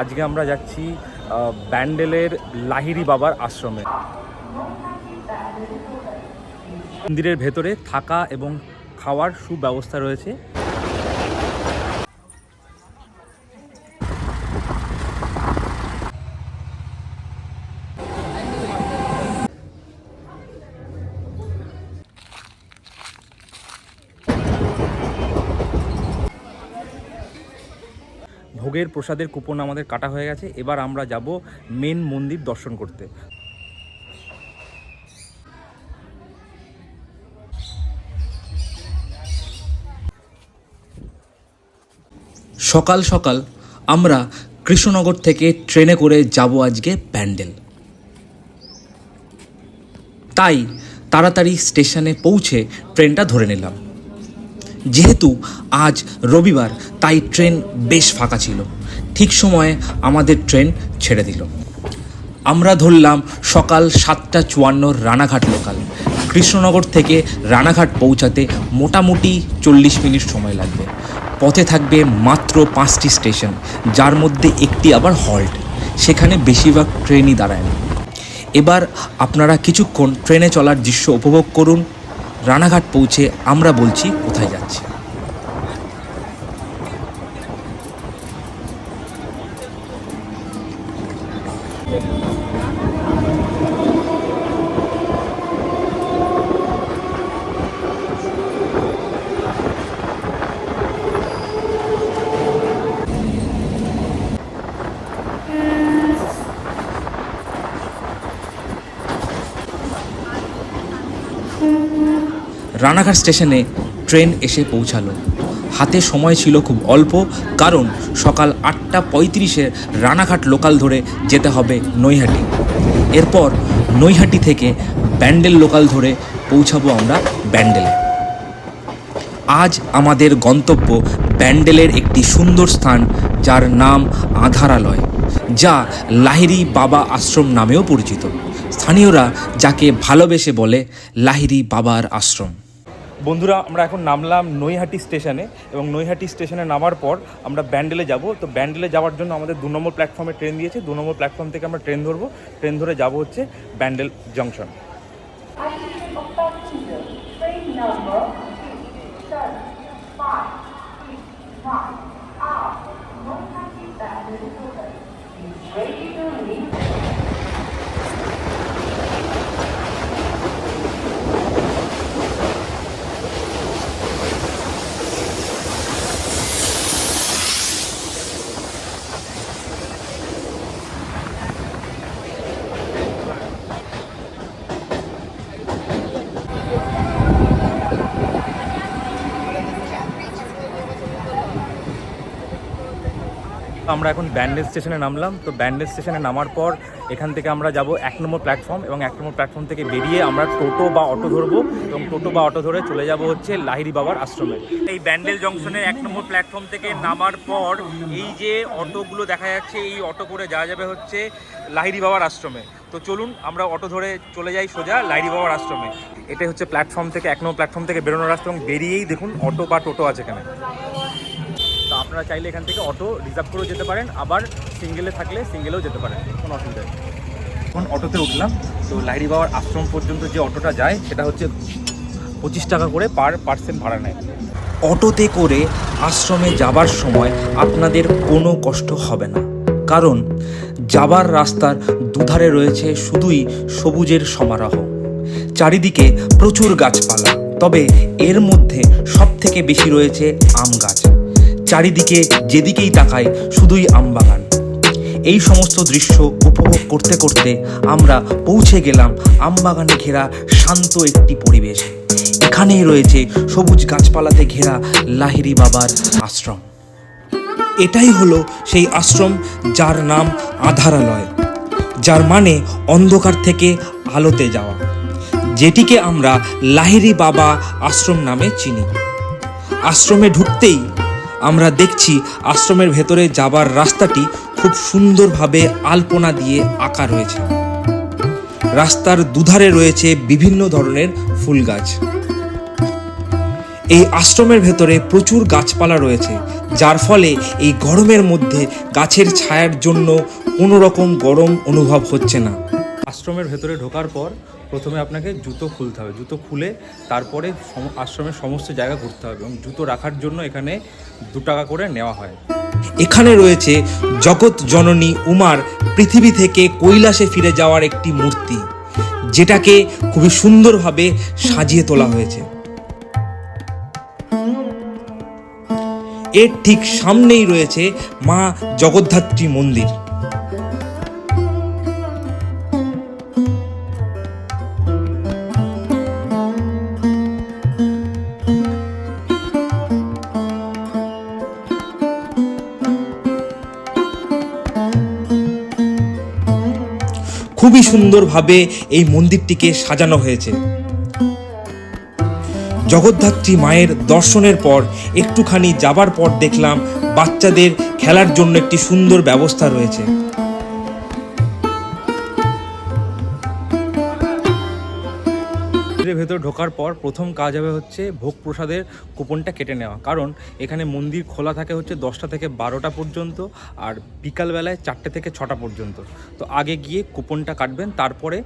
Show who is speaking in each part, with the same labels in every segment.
Speaker 1: আজকে আমরা যাচ্ছি ব্যান্ডেলের লাহিরি বাবার আশ্রমে। মন্দিরের ভেতরে থাকা এবং খাওয়ার সুব্যবস্থা রয়েছে। ভোগের প্রসাদের কুপন আমাদের কাটা হয়ে গেছে। এবার আমরা যাব মেন মন্দির দর্শন করতে।
Speaker 2: সকাল সকাল আমরা কৃষ্ণনগর থেকে ট্রেনে করে যাব আজকে প্যান্ডেল। তাই তাড়াতাড়ি স্টেশনে পৌঁছে ট্রেনটা ধরে নিলাম। যেহেতু আজ রবিবার, তাই ট্রেন বেশ ফাঁকা ছিল। ঠিক সময়ে আমাদের ট্রেন ছেড়ে দিল। আমরা ধরলাম সকাল সাতটা চুয়ান্নর রানাঘাট লোকাল কৃষ্ণনগর থেকে রানাঘাট পৌঁছাতে মোটামুটি চল্লিশ মিনিট সময় লাগবে। পথে থাকবে মাত্র পাঁচটি স্টেশন, যার মধ্যে একটি আবার হল্ট সেখানে বেশিরভাগ ট্রেনই দাঁড়ায় না এবার আপনারা কিছুক্ষণ ট্রেনে চলার দৃশ্য উপভোগ করুন। রানাঘাট পৌঁছে আমরা বলছি কোথায় যাচ্ছি। রানাঘাট স্টেশনে ট্রেন এসে পৌঁছালো। হাতে সময় ছিল খুব অল্প, কারণ সকাল আটটা পঁয়ত্রিশে রানাঘাট লোকাল ধরে যেতে হবে নৈহাটি। এরপর নৈহাটি থেকে ব্যান্ডেল লোকাল ধরে পৌঁছাবো আমরা ব্যান্ডেলে। আজ আমাদের গন্তব্য ব্যান্ডেলের একটি সুন্দর স্থান, যার নাম আধারালয়, যা লাহিরি বাবা আশ্রম নামেও পরিচিত। স্থানীয়রা যাকে ভালোবেসে বলে লাহিরি বাবার আশ্রম।
Speaker 1: বন্ধুরা, আমরা এখন নামলাম নৈহাটি স্টেশনে এবং নৈহাটি স্টেশনে নামার পর আমরা ব্যান্ডেলে যাব। তো ব্যান্ডেলে যাওয়ার জন্য আমাদের দু নম্বর প্ল্যাটফর্মে ট্রেন দিয়েছে। দু নম্বর প্ল্যাটফর্ম থেকে আমরা ট্রেন ধরবো। ট্রেন ধরে যাব হচ্ছে ব্যান্ডেল জংশন। আমরা এখন ব্যান্ডেল স্টেশনে নামলাম। তো ব্যান্ডেল স্টেশনে নামার পর এখান থেকে আমরা যাব এক নম্বর প্ল্যাটফর্ম এবং এক নম্বর প্ল্যাটফর্ম থেকে বেরিয়ে আমরা টোটো বা অটো ধরবো এবং টোটো বা অটো ধরে চলে যাব হচ্ছে লাহিরি বাবার আশ্রমে। এই ব্যান্ডেল জংশনের এক নম্বর প্ল্যাটফর্ম থেকে নামার পর এই যে অটোগুলো দেখা যাচ্ছে, এই অটো করে যাওয়া যাবে হচ্ছে লাহিরি বাবার আশ্রমে। তো চলুন, আমরা অটো ধরে চলে যাই সোজা লাহিরি বাবার আশ্রমে। এটাই হচ্ছে প্ল্যাটফর্ম থেকে, এক নম্বর প্ল্যাটফর্ম থেকে বেরোনোর রাস্তা এবং বেরিয়েই দেখুন অটো বা টোটো আছে এখানে আপনারা চাইলে এখান থেকে অটো রিজার্ভ করেও যেতে পারেন, আবার সিঙ্গেলে থাকলে সিঙ্গেলেও যেতে পারেন, কোনো অসুবিধা নেই। এখন অটোতে উঠলাম, তো লাহিড়ি বাবার আশ্রম পর্যন্ত যে অটোটা যায়, সেটা হচ্ছে পঁচিশ টাকা করে পার পার্সেন্ট ভাড়া নেয়।
Speaker 2: অটোতে করে আশ্রমে যাবার সময় আপনাদের কোনো কষ্ট হবে না, কারণ যাবার রাস্তার দুধারে রয়েছে শুধুই সবুজের সমারোহ। চারিদিকে প্রচুর গাছপালা, তবে এর মধ্যে সব থেকে বেশি রয়েছে আম গাছ। চারিদিকে যেদিকেই তাকাই শুধুই আম বাগান এই সমস্ত দৃশ্য উপভোগ করতে করতে আমরা পৌঁছে গেলাম আমবাগানে ঘেরা শান্ত একটি পরিবেশ। এখানেই রয়েছে সবুজ গাছপালাতে ঘেরা লাহিরি বাবার আশ্রম। এটাই হলো সেই আশ্রম যার নাম আধারালয়। যার মানে অন্ধকার থেকে আলোতে যাওয়া। যেটিকে আমরা লাহিরি বাবা আশ্রম নামে চিনি। আশ্রমে ঢুকতেই আমরা দেখছি আশ্রমের ভেতরে যাবার রাস্তাটি খুব সুন্দরভাবে আলপনা দিয়ে আঁকা রয়েছে। রাস্তার দুধারে রয়েছে বিভিন্ন ধরনের ফুল গাছ। এই আশ্রমের ভেতরে প্রচুর গাছপালা রয়েছে, যার ফলে এই গরমের মধ্যে গাছের ছায়ার জন্য কোনো রকম গরম অনুভব হচ্ছে না।
Speaker 1: আশ্রমের ভেতরে ঢোকার পর প্রথমে আপনাকে জুতো খুলতে হবে। জুতো খুলে তারপরে আশ্রমের সমস্ত জায়গা ঘুরতে হবে এবং জুতো রাখার জন্য এখানে দু টাকা করে নেওয়া হয়।
Speaker 2: এখানে রয়েছে জগৎ জননী উমার পৃথিবী থেকে কৈলাসে ফিরে যাওয়ার একটি মূর্তি, যেটাকে খুবই সুন্দরভাবে সাজিয়ে তোলা হয়েছে। এর ঠিক সামনেই রয়েছে মা জগদ্ধাত্রী মন্দির। খুবই সুন্দরভাবে এই মন্দিরটিকে সাজানো হয়েছে। জগদ্ধাত্রী মায়ের দর্শনের পর একটুখানি যাবার পর দেখলাম বাচ্চাদের খেলার জন্য একটি সুন্দর ব্যবস্থা রয়েছে।
Speaker 1: মন্দিরের ভেতর ঢোকার পর প্রথম কাজ হবে হচ্ছে ভোগ প্রসাদের কুপনটা কেটে নেওয়া। কারণ এখানে মন্দির খোলা থাকে হচ্ছে দশটা থেকে বারোটা পর্যন্ত আর বিকালবেলায় চারটে থেকে ছটা পর্যন্ত। তো আগে গিয়ে কুপনটা কাটবেন, তারপরে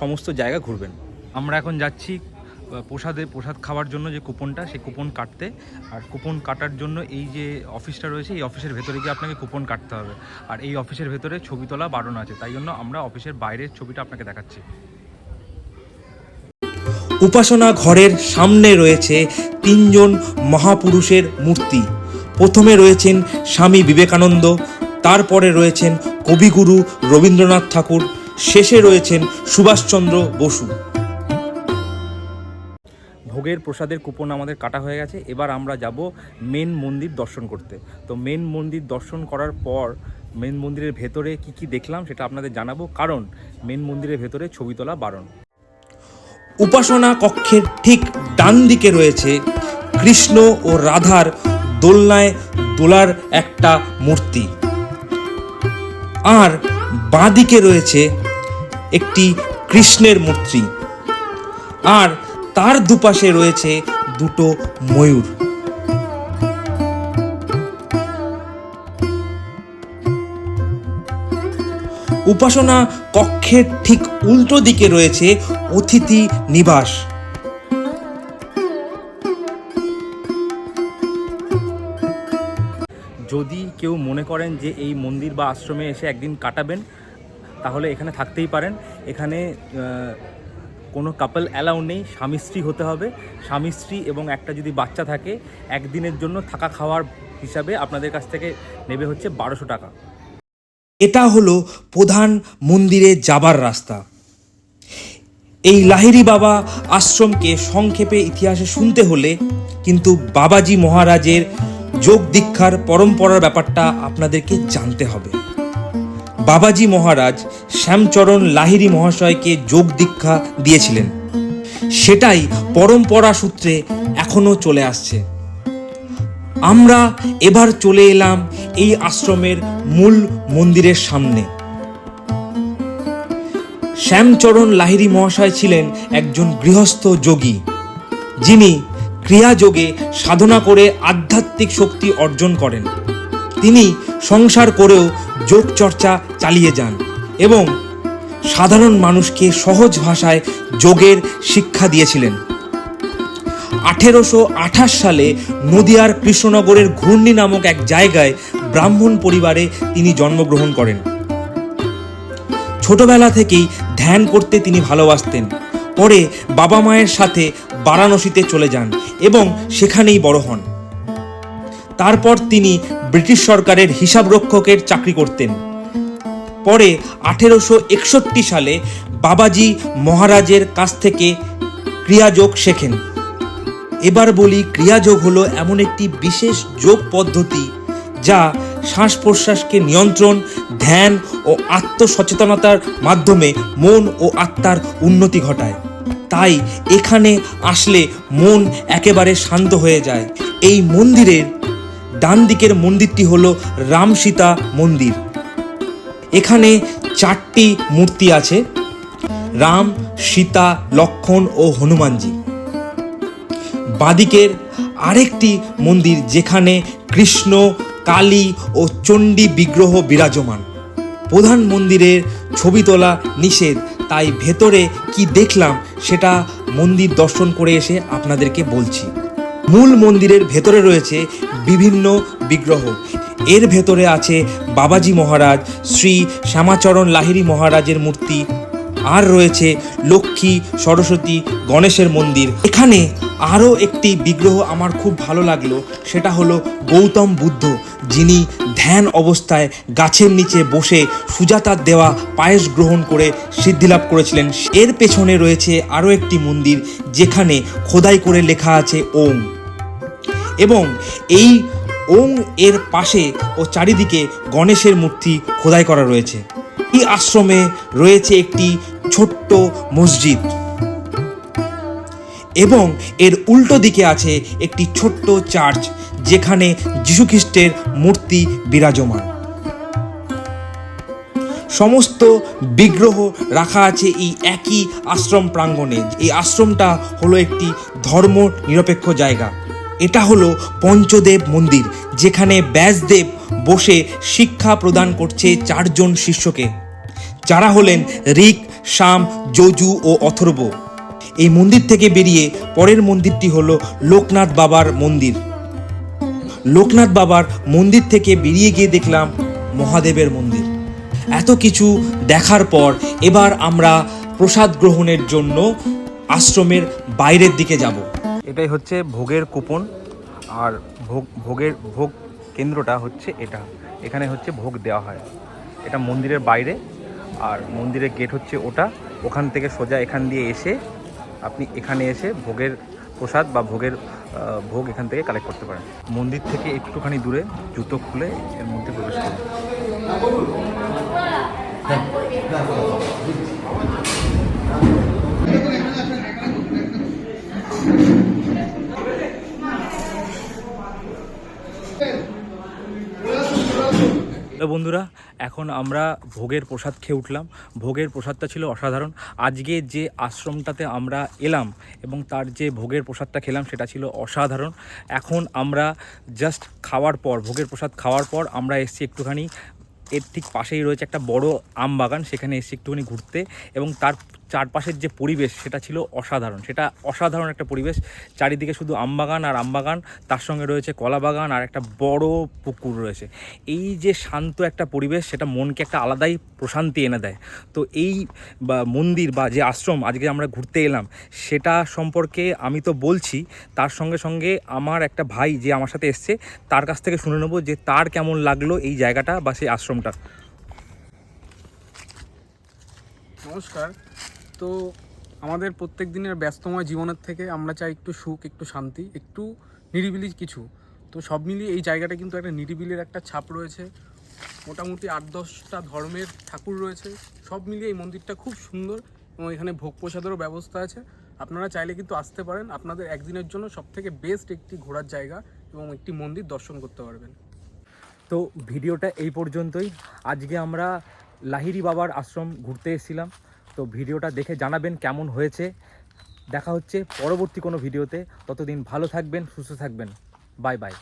Speaker 1: সমস্ত জায়গা ঘুরবেন। আমরা এখন যাচ্ছি প্রসাদে, প্রসাদ খাওয়ার জন্য যে কুপনটা, সেই কুপন কাটতে। আর কুপন কাটার জন্য এই যে অফিসটা রয়েছে, এই অফিসের ভেতরে গিয়ে আপনাকে কুপন কাটতে হবে। আর এই অফিসের ভেতরে ছবি তোলা বারণ আছে, তাই জন্য আমরা অফিসের বাইরের ছবিটা আপনাকে দেখাচ্ছি।
Speaker 2: উপাসনা ঘরের সামনে রয়েছে তিনজন মহাপুরুষের মূর্তি। প্রথমে রয়েছেন স্বামী বিবেকানন্দ, তারপরে রয়েছেন কবিগুরু রবীন্দ্রনাথ ঠাকুর, শেষে রয়েছেন সুভাষচন্দ্র বসু।
Speaker 1: ভোগের প্রসাদের কুপন আমাদের কাটা হয়ে গেছে, এবার আমরা যাব মেন মন্দির দর্শন করতে। তো মেন মন্দির দর্শন করার পর মেন মন্দিরের ভেতরে কি কি দেখলাম সেটা আপনাদের জানাব, কারণ মেন মন্দিরের ভেতরে ছবি তোলা বারণ।
Speaker 2: উপাসনা কক্ষের ঠিক ডান দিকে রয়েছে কৃষ্ণ ও রাধার দোলনায় দোলার একটা মূর্তি। আর বাঁদিকে রয়েছে একটি কৃষ্ণের মূর্তি। আর তার দুপাশে রয়েছে দুটো ময়ূর। উপাসনা কক্ষের ঠিক উল্টো দিকে রয়েছে অতিথি নিবাস।
Speaker 1: যদি কেউ মনে করেন যে এই মন্দির বা আশ্রমে এসে একদিন কাটাবেন, তাহলে এখানে থাকতেই পারেন। এখানে কোনো কাপল অ্যালাউ নেই, স্বামী স্ত্রী হতে হবে। স্বামী স্ত্রী এবং একটা যদি বাচ্চা থাকে, একদিনের জন্য থাকা খাওয়ার হিসাবে আপনাদের কাছ থেকে নেবে হচ্ছে বারোশো টাকা।
Speaker 2: এটা হলো প্রধান মন্দিরে যাবার রাস্তা। এই লাহিরি বাবা আশ্রমকে সংক্ষেপে ইতিহাসে শুনতে হলে কিন্তু বাবাজি মহারাজের যোগ দীক্ষার পরম্পরার ব্যাপারটা আপনাদেরকে জানতে হবে। বাবাজি মহারাজ শ্যামচরণ লাহিরি মহাশয়কে যোগ দীক্ষা দিয়েছিলেন। সেটাই পরম্পরা সূত্রে এখনও চলে আসছে। আমরা এবার চলে এলাম এই আশ্রমের মূল মন্দিরের সামনে। শ্যামচরণ লাহিরি মহাশয় ছিলেন একজন গৃহস্থ যোগী। যিনি ক্রিয়াযোগে সাধনা করে আধ্যাত্মিক শক্তি অর্জন করেন। তিনি সংসার করেও যোগ চর্চা চালিয়ে যান এবং সাধারণ মানুষকে সহজ ভাষায় যোগের শিক্ষা দিয়েছিলেন। আঠেরোশো আঠাশ সালে নদিয়ার কৃষ্ণনগরের ঘূর্ণি নামক এক জায়গায় ব্রাহ্মণ পরিবারে তিনি জন্মগ্রহণ করেন। ছোটবেলা থেকেই ধ্যান করতে তিনি ভালোবাসতেন। পরে বাবা মায়ের সাথে বারাণসীতে চলে যান এবং সেখানেই বড় হন। তারপর তিনি ব্রিটিশ সরকারের হিসাবরক্ষকের চাকরি করতেন। পরে আঠেরোশো একষট্টি সালে বাবাজি মহারাজের কাছ থেকে ক্রিয়াযোগ শেখেন। এবার বলি ক্রিয়াযোগ হলো এমন একটি বিশেষ যোগ পদ্ধতি যা শ্বাস প্রশ্বাসকে নিয়ন্ত্রণ, ধ্যান ও আত্মসচেতনতার মাধ্যমে মন ও আত্মার উন্নতি ঘটায়। তাই এখানে আসলে মন একেবারে শান্ত হয়ে যায়। এই মন্দিরের ডান দিকের মন্দিরটি হল রাম সীতা মন্দির। এখানে চারটি মূর্তি আছে, রাম, সীতা লক্ষণ ও হনুমানজি। বাদিকের আরেকটি মন্দির যেখানে কৃষ্ণ, কালী ও চণ্ডী বিগ্রহ বিরাজমান। প্রধান মন্দিরের ছবি তোলা নিষেধ, তাই ভেতরে কি দেখলাম সেটা মন্দির দর্শন করে এসে আপনাদেরকে বলছি। মূল মন্দিরের ভেতরে রয়েছে বিভিন্ন বিগ্রহ। এর ভেতরে আছে বাবাজি মহারাজ, শ্রী শ্যামাচরণ লাহিড়ী মহারাজের মূর্তি। আর রয়েছে লক্ষ্মী সরস্বতী গণেশের মন্দির। এখানে আরও একটি বিগ্রহ আমার খুব ভালো লাগল, সেটা হলো গৌতম বুদ্ধ, যিনি ধ্যান অবস্থায় গাছের নিচে বসে সুজাতার দেওয়া পায়েস গ্রহণ করে সিদ্ধিলাভ করেছিলেন। এর পেছনে রয়েছে আরও একটি মন্দির, যেখানে খোদাই করে লেখা আছে ওম। এবং এই ওং এর পাশে ও চারিদিকে গণেশের মূর্তি খোদাই করা রয়েছে। এই আশ্রমে রয়েছে একটি ছোট্ট মসজিদ। এবং এর উল্টো দিকে আছে একটি ছোট্ট চার্চ, যেখানে যীশুখ্রিস্টের মূর্তি বিরাজমান। সমস্ত বিগ্রহ রাখা আছে এই একই আশ্রম প্রাঙ্গণে। এই আশ্রমটা হলো একটি ধর্ম নিরপেক্ষ জায়গা। এটা হলো পঞ্চদেব মন্দির, যেখানে ব্যাসদেব বসে শিক্ষা প্রদান করছে চারজন শিষ্যকে। যারা হলেন ঋক, শাম, যজু ও অথর্ব। এই মন্দির থেকে বেরিয়ে পরের মন্দিরটি হলো লোকনাথ বাবার মন্দির। লোকনাথ বাবার মন্দির থেকে বেরিয়ে গিয়ে দেখলাম মহাদেবের মন্দির। এত কিছু দেখার পর এবার আমরা প্রসাদ গ্রহণের জন্য আশ্রমের বাইরের দিকে যাব।
Speaker 1: এটাই হচ্ছে ভোগের কুপন, আর ভোগ, ভোগের, ভোগ কেন্দ্রটা হচ্ছে এটা। এখানে হচ্ছে ভোগ দেওয়া হয়। এটা মন্দিরের বাইরে, আর মন্দিরের গেট হচ্ছে ওটা। ওখান থেকে সোজা এখান দিয়ে এসে আপনি এখানে এসে ভোগের প্রসাদ বা ভোগের ভোগ এখান থেকে কালেক্ট করতে পারেন। মন্দির থেকে একটুখানি দূরে জুতো খুলে এর মধ্যে প্রবেশ করেন। তো বন্ধুরা, এখন আমরা ভোগের প্রসাদ খেয়ে উঠলাম। ভোগের প্রসাদটা ছিল অসাধারণ। আজকে যে আশ্রমটাতে আমরা এলাম এবং তার যে ভোগের প্রসাদটা খেলাম সেটা ছিল অসাধারণ। এখন আমরা জাস্ট খাওয়ার পর, ভোগের প্রসাদ খাওয়ার পর আমরা এসছি একটুখানি, এর ঠিক পাশেই রয়েছে একটা বড় আম বাগান, সেখানে এসেছি একটুখানি ঘুরতে এবং তার চারপাশের যে পরিবেশ, সেটা ছিল অসাধারণ। সেটা অসাধারণ একটা পরিবেশ। চারিদিকে শুধু আম বাগান আর আম বাগান তার সঙ্গে রয়েছে কলা বাগান আর একটা বড় পুকুর রয়েছে। এই যে শান্ত একটা পরিবেশ, সেটা মনকে একটা আলাদাই প্রশান্তি এনে দেয়। তো এই মন্দির বা যে আশ্রম, আজকে আমরা ঘুরতে এলাম, সেটা সম্পর্কে আমি তো বলছি। তার সঙ্গে সঙ্গে আমার একটা ভাই যে আমার সাথে এসছে, তার কাছ থেকে শুনে নেব যে তার কেমন লাগল এই জায়গাটা বা সেই আশ্রমটা।
Speaker 3: নমস্কার। তো আমাদের প্রত্যেক দিনের ব্যস্তময় জীবনের থেকে আমরা চাই একটু সুখ, একটু শান্তি, একটু নিরিবিলি কিছু। তো সব মিলিয়ে এই জায়গাটা কিন্তু একটা নিরিবিলির একটা ছাপ রয়েছে। মোটামুটি আট, দশটা ধর্মের ঠাকুর রয়েছে। সব মিলিয়ে এই মন্দিরটা খুব সুন্দর এবং এখানে ভোগ প্রসাদেরও ব্যবস্থা আছে। আপনারা চাইলে কিন্তু আসতে পারেন। আপনাদের একদিনের জন্য সব থেকে বেস্ট একটি ঘোরার জায়গা এবং একটি মন্দির দর্শন করতে পারবেন।
Speaker 1: তো ভিডিওটা এই পর্যন্তই। আজকে আমরা লাহিরি বাবার আশ্রম ঘুরতে এসেছিলাম। তো ভিডিওটা দেখে জানাবেন কেমন হয়েছে। দেখা হচ্ছে পরবর্তী কোনো ভিডিওতে। ততদিন ভালো থাকবেন, সুস্থ থাকবেন। Bye bye.